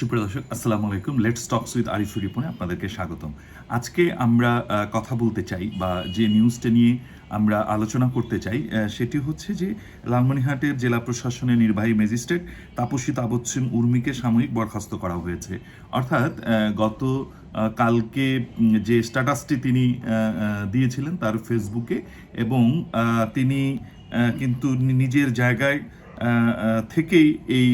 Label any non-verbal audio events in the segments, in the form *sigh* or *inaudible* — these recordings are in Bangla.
সুপ্রিয় দর্শক, আসসালামু আলাইকুম। লেটস টকস উইথ আরিফ রিপনে আপনাদেরকে স্বাগতম। আজকে আমরা কথা বলতে চাই বা যে নিউজটা নিয়ে আমরা আলোচনা করতে চাই সেটি হচ্ছে যে লালমনিরহাটের জেলা প্রশাসনের নির্বাহী ম্যাজিস্ট্রেট তাপসী তাবৎসেন উর্মিকে সাময়িক বরখাস্ত করা হয়েছে। অর্থাৎ গত কালকে যে স্ট্যাটাসটি তিনি দিয়েছিলেন তার ফেসবুকে এবং তিনি কিন্তু নিজের জায়গায় থেকেই এই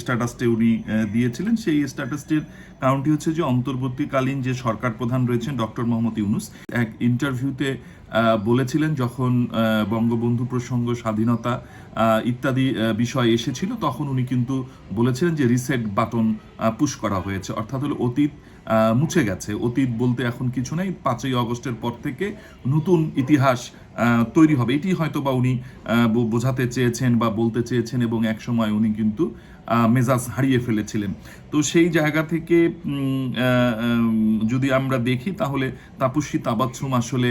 স্ট্যাটাসটি উনি দিয়েছিলেন। সেই স্ট্যাটাসটির কারণটি হচ্ছে যে অন্তর্বর্তীকালীন যে সরকার প্রধান রয়েছেন ডক্টর মোহাম্মদ ইউনুস, এক ইন্টারভিউতে বলেছিলেন যখন বঙ্গবন্ধু প্রসঙ্গ, স্বাধীনতা ইত্যাদি বিষয় এসেছিল, তখন উনি কিন্তু বলেছিলেন যে রিসেট বাটন পুশ করা হয়েছে। অর্থাৎ হলো অতীত মুছে গেছে। অতীত বলতে এখন কিছু নেই, পাঁচই অগস্টের পর থেকে নতুন ইতিহাস তৈরি হবে। এটি হয়তো বা উনি বোঝাতে চেয়েছেন বা বলতে চেয়েছেন এবং এক সময় উনি কিন্তু মেজাজ হারিয়ে ফেলেছিলেন। তো সেই জায়গা থেকে যদি আমরা দেখি তাহলে তাপসী তাবাচ্ছুম আসলে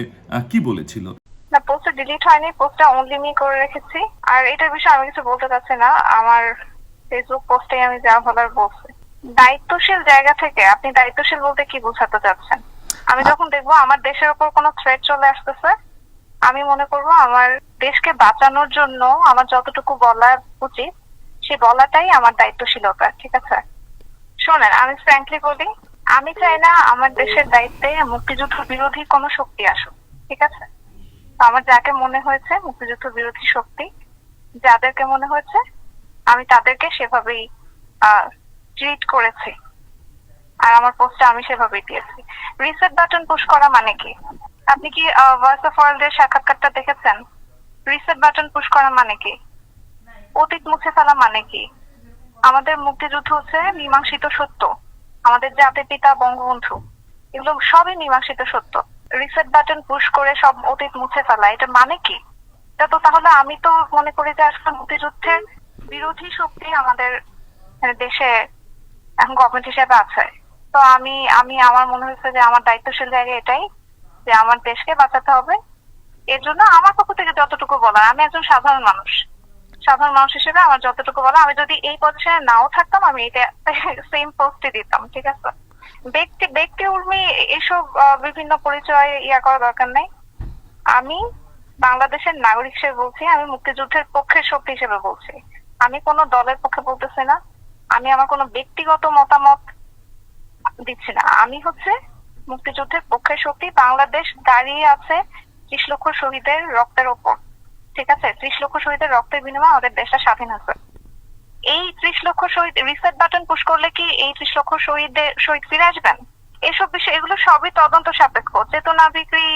কি বলেছিল? না পোস্টটা ডিলিট হয়নি পোস্টটা অনলি মি করে রেখেছি। আর এটার বিষয়ে আমি কিছু বলতে চাচ্ছি না। আমার ফেসবুক পোস্টে আমি যা বলার বলছি। দায়িত্বশীল জায়গা থেকে আপনি দায়িত্বশীল বলতে কি বোঝাতে চাচ্ছেন? আমি যখন দেখব আমার দেশের উপর কোনো থ্রেট চলে আসতেছে, আমি মনে করব আমার দেশকে বাঁচানোর জন্য আমার যতটুকু বলা উচিত, সে বলাটাই আমার দায়িত্বশীলতা, ঠিক আছে? শোনেন, আমি ফ্র্যাঙ্কলি বলি, আমি চাই না আমার দেশের দায়িত্বে মুক্তিযুদ্ধ বিরোধী কোনো শক্তি আসুক, ঠিক আছে? আমার যাকে মনে হয়েছে মুক্তিযুদ্ধ বিরোধী শক্তি, যাদেরকে মনে হয়েছে, আমি তাদেরকে সেভাবেই ট্রিট করেছি। আর আমার পোস্টে আমি সেভাবেই দিয়েছি। রিসেট বাটন পুশ করা মানে কি? আপনি কি ভয়েস অফ ওয়ার্ল্ড এর সাক্ষাৎকারটা দেখেছেন? রিসেট বাটন পুশ করা মানে কি? অতীত মুছে ফেলা মানে কি? আমাদের মুক্তিযুদ্ধ হচ্ছে মীমাংসিত সত্য। আমাদের জাতির পিতা বঙ্গবন্ধু এগুলো সবই মীমাংসিত সত্য। রিসেট বাটন পুশ করে সব অতীত মুছে ফেলা এটা মানে কি? এটা তো তাহলে আমি তো মনে করি যে আসলে মুক্তিযুদ্ধের বিরোধী শক্তি আমাদের আহ, দেশে এখন গভর্নমেন্ট হিসেবে আছে। তো আমি আমি, আমার মনে হয়েছে যে আমার দায়িত্বশীল জায়গা এটাই, যে আমার দেশকে বাঁচাতে হবে। এর জন্য আমার পক্ষ থেকে যতটুকু বলার, আমি একজন সাধারণ মানুষ। সাধারণ মানুষ হিসেবে আমার যতটুকু বলা আমি যদি এই পজিশনে নাও থাকতাম, আমি এটা *laughs* সেম পোস্টে দিতাম, ঠিক আছে? ব্যক্তি ব্যক্তি উর্মি এসব বিভিন্ন পরিচয় ইয়া করা দরকার নেই। আমি বাংলাদেশের নাগরিক হিসেবে বলছি, আমি মুক্তিযুদ্ধের পক্ষের শক্তি হিসেবে বলছি। আমি কোনো দলের পক্ষে বলতেছি না। আমি আমার কোনো ব্যক্তিগত মতামত দিচ্ছি না। আমি হচ্ছে মুক্তিযুদ্ধের পক্ষের শক্তি। বাংলাদেশ দাঁড়িয়ে আছে ত্রিশ লক্ষ শহীদের রক্তের ওপর। ঠিক আছে? ত্রিশ লক্ষ শহীদের রক্তের বিনিময়ে আমাদের দেশটা স্বাধীন আছে। এই ত্রিশ লক্ষ শহীদ রিসেট বাটন পুশ করলে কি এই ত্রিশ লক্ষ শহীদের শহীদ ফিরে আসবেন? এসব বিষয়, এগুলো সবই তদন্ত সাপেক্ষ। চেতনা বিক্রি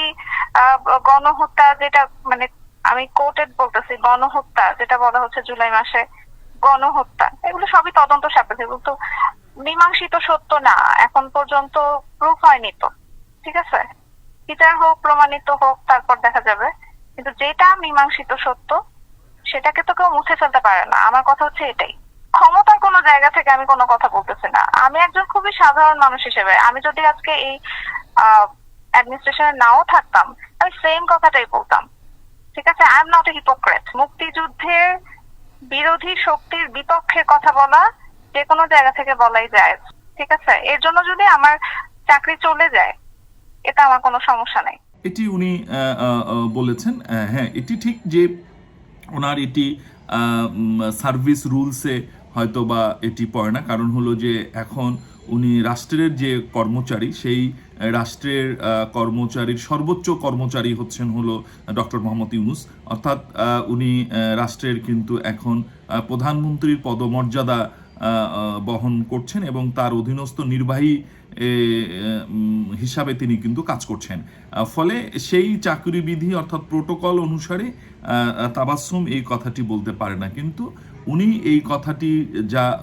গণহত্যা যেটা মানে আমি কোর্টেড বলতেছি, গণহত্যা, যেটা বলা হচ্ছে জুলাই মাসে। গণহত্যা, এগুলো সবই তদন্ত সাপেক্ষ, এগুলো তো মীমাংসিত সত্য না, এখন পর্যন্ত প্রুফ হয়নি তো, ঠিক আছে? বিচার হোক, প্রমাণিত হোক, তারপর দেখা যাবে। কিন্তু যেটা মীমাংসিত সত্য, সেটাকে তো কেউ মুছে ফেলতে পারে না। আমার কথা হচ্ছে এটাই। ক্ষমতার কোনো জায়গা থেকে আমি কোনো কথা বলতেছি না। আমি একজন খুবই সাধারণ মানুষ হিসেবে। আমি যদি আজকে এই অ্যাডমিনিস্ট্রেশনে নাও থাকতাম, আমি সেম কথাটাই বলতাম। ঠিক আছে? I am not a hypocrite মুক্তিযুদ্ধের বিরোধী শক্তির বিপক্ষে কথা বলা যে কোনো জায়গা থেকে বলাই যায়। ঠিক আছে? এর জন্য যদি আমার চাকরি চলে যায়, এটা আমার কোনো সমস্যা নাই। এটি উনি বলেছেন। হ্যাঁ এটি ঠিক যে ওনার এটি সার্ভিস রুলসে হয়তো বা এটি পড়ে না। কারণ হলো যে এখন উনি রাষ্ট্রের যে কর্মচারী, সেই রাষ্ট্রের কর্মচারীর সর্বোচ্চ কর্মচারী হচ্ছেন হলো ডক্টর মোহাম্মদ ইউনুস। অর্থাৎ উনি রাষ্ট্রের কিন্তু এখন প্রধানমন্ত্রীর পদমর্যাদা বহন করছেন এবং তার অধীনস্থ নির্বাহী হিসাবে তিনি কিন্তু কাজ করছেন। ফলে সেই চাকরি বিধি অর্থাৎ প্রোটোকল অনুসারে আহ, এই কথাটি বলতে পারে না। কিন্তু উনি এই কথাটি যা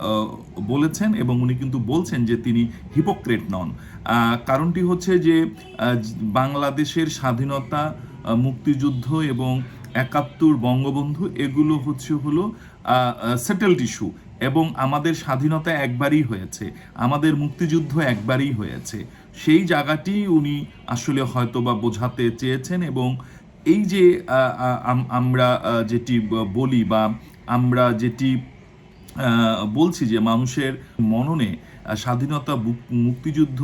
বলেছেন এবং উনি কিন্তু বলছেন যে তিনি হিপোক্রেট নন। কারণটি হচ্ছে যে বাংলাদেশের স্বাধীনতা মুক্তিযুদ্ধ এবং একাত্তর বঙ্গবন্ধু এগুলো হচ্ছে হলো সেটেলড ইস্যু এবং আমাদের স্বাধীনতা একবারই হয়েছে, আমাদের মুক্তিযুদ্ধ একবারই হয়েছে। সেই জায়গাটি উনি আসলে হয়তো বা বোঝাতে চেয়েছেন এবং এই যে আমরা যেটি বলি বা আমরা যেটি বলছি যে মানুষের মননে স্বাধীনতা মুক্তিযুদ্ধ,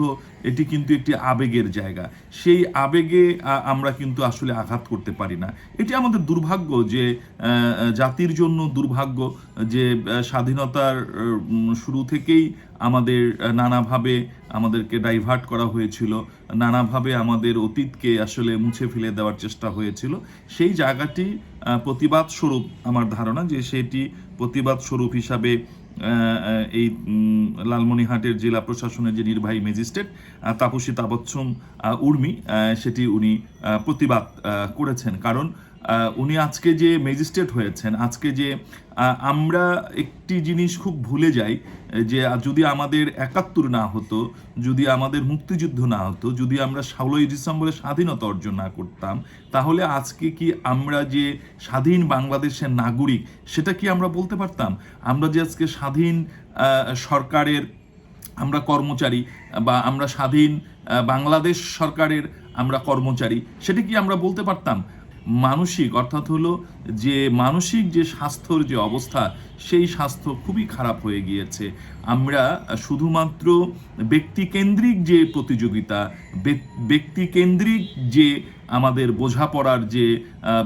এটি কিন্তু একটি আবেগের জায়গা। সেই আবেগে আমরা কিন্তু আসলে আঘাত করতে পারি না। এটি আমাদের দুর্ভাগ্য যে জাতির জন্য দুর্ভাগ্য যে স্বাধীনতার শুরু থেকেই আমাদের নানাভাবে আমাদেরকে ডাইভার্ট করা হয়েছিল। নানাভাবে আমাদের অতীতকে আসলে মুছে ফেলে দেওয়ার চেষ্টা হয়েছিল। সেই জায়গাটি প্রতিবাদ স্বরূপ আমার ধারণা যে, সেটি প্রতিবাদ স্বরূপ হিসাবে এই লালমনিহাটের জেলা প্রশাসনের যে নির্বাহী ম্যাজিস্ট্রেট তাপসী আহ, উর্মি সেটি উনি প্রতিবাদ করেছেন। কারণ উনি আজকে যে ম্যাজিস্ট্রেট হয়েছেন, আজকে যে আমরা একটি জিনিস খুব ভুলে যাই, যে যদি আমাদের একাত্তর না হতো, যদি আমাদের মুক্তিযুদ্ধ না হতো, যদি আমরা ষোলোই ডিসেম্বরে স্বাধীনতা অর্জন না করতাম, তাহলে আজকে কি আমরা যে স্বাধীন বাংলাদেশের নাগরিক, সেটা কি আমরা বলতে পারতাম? আমরা যে আজকে স্বাধীন সরকারের আমরা কর্মচারী বা আমরা স্বাধীন বাংলাদেশ সরকারের আমরা কর্মচারী, সেটা কি আমরা বলতে পারতাম? মানসিক, অর্থাৎ হলো যে মানসিক যে স্বাস্থ্যর যে অবস্থা, সেই স্বাস্থ্য খুবই খারাপ হয়ে গিয়েছে। আমরা শুধুমাত্র ব্যক্তিকেন্দ্রিক যে প্রতিযোগিতা ব্যক্তিকেন্দ্রিক যে আমাদের বোঝাপড়ার যে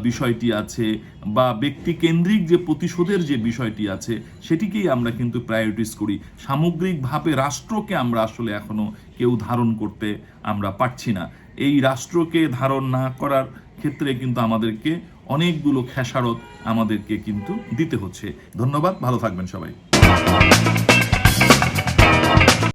বিষয়টি আছে বা ব্যক্তিকেন্দ্রিক যে প্রতিশোধের যে বিষয়টি আছে, সেটিকেই আমরা কিন্তু প্রায়োরিটিস করি। সামগ্রিকভাবে রাষ্ট্রকে আমরা আসলে এখনও কেউ ধারণ করতে আমরা পারছি না। এই রাষ্ট্রকে ধারণ না করার ক্ষেত্রে কিন্তু আমাদেরকে অনেকগুলো খেসারত আমাদেরকে কিন্তু দিতে হচ্ছে। ধন্যবাদ, ভালো থাকবেন সবাই।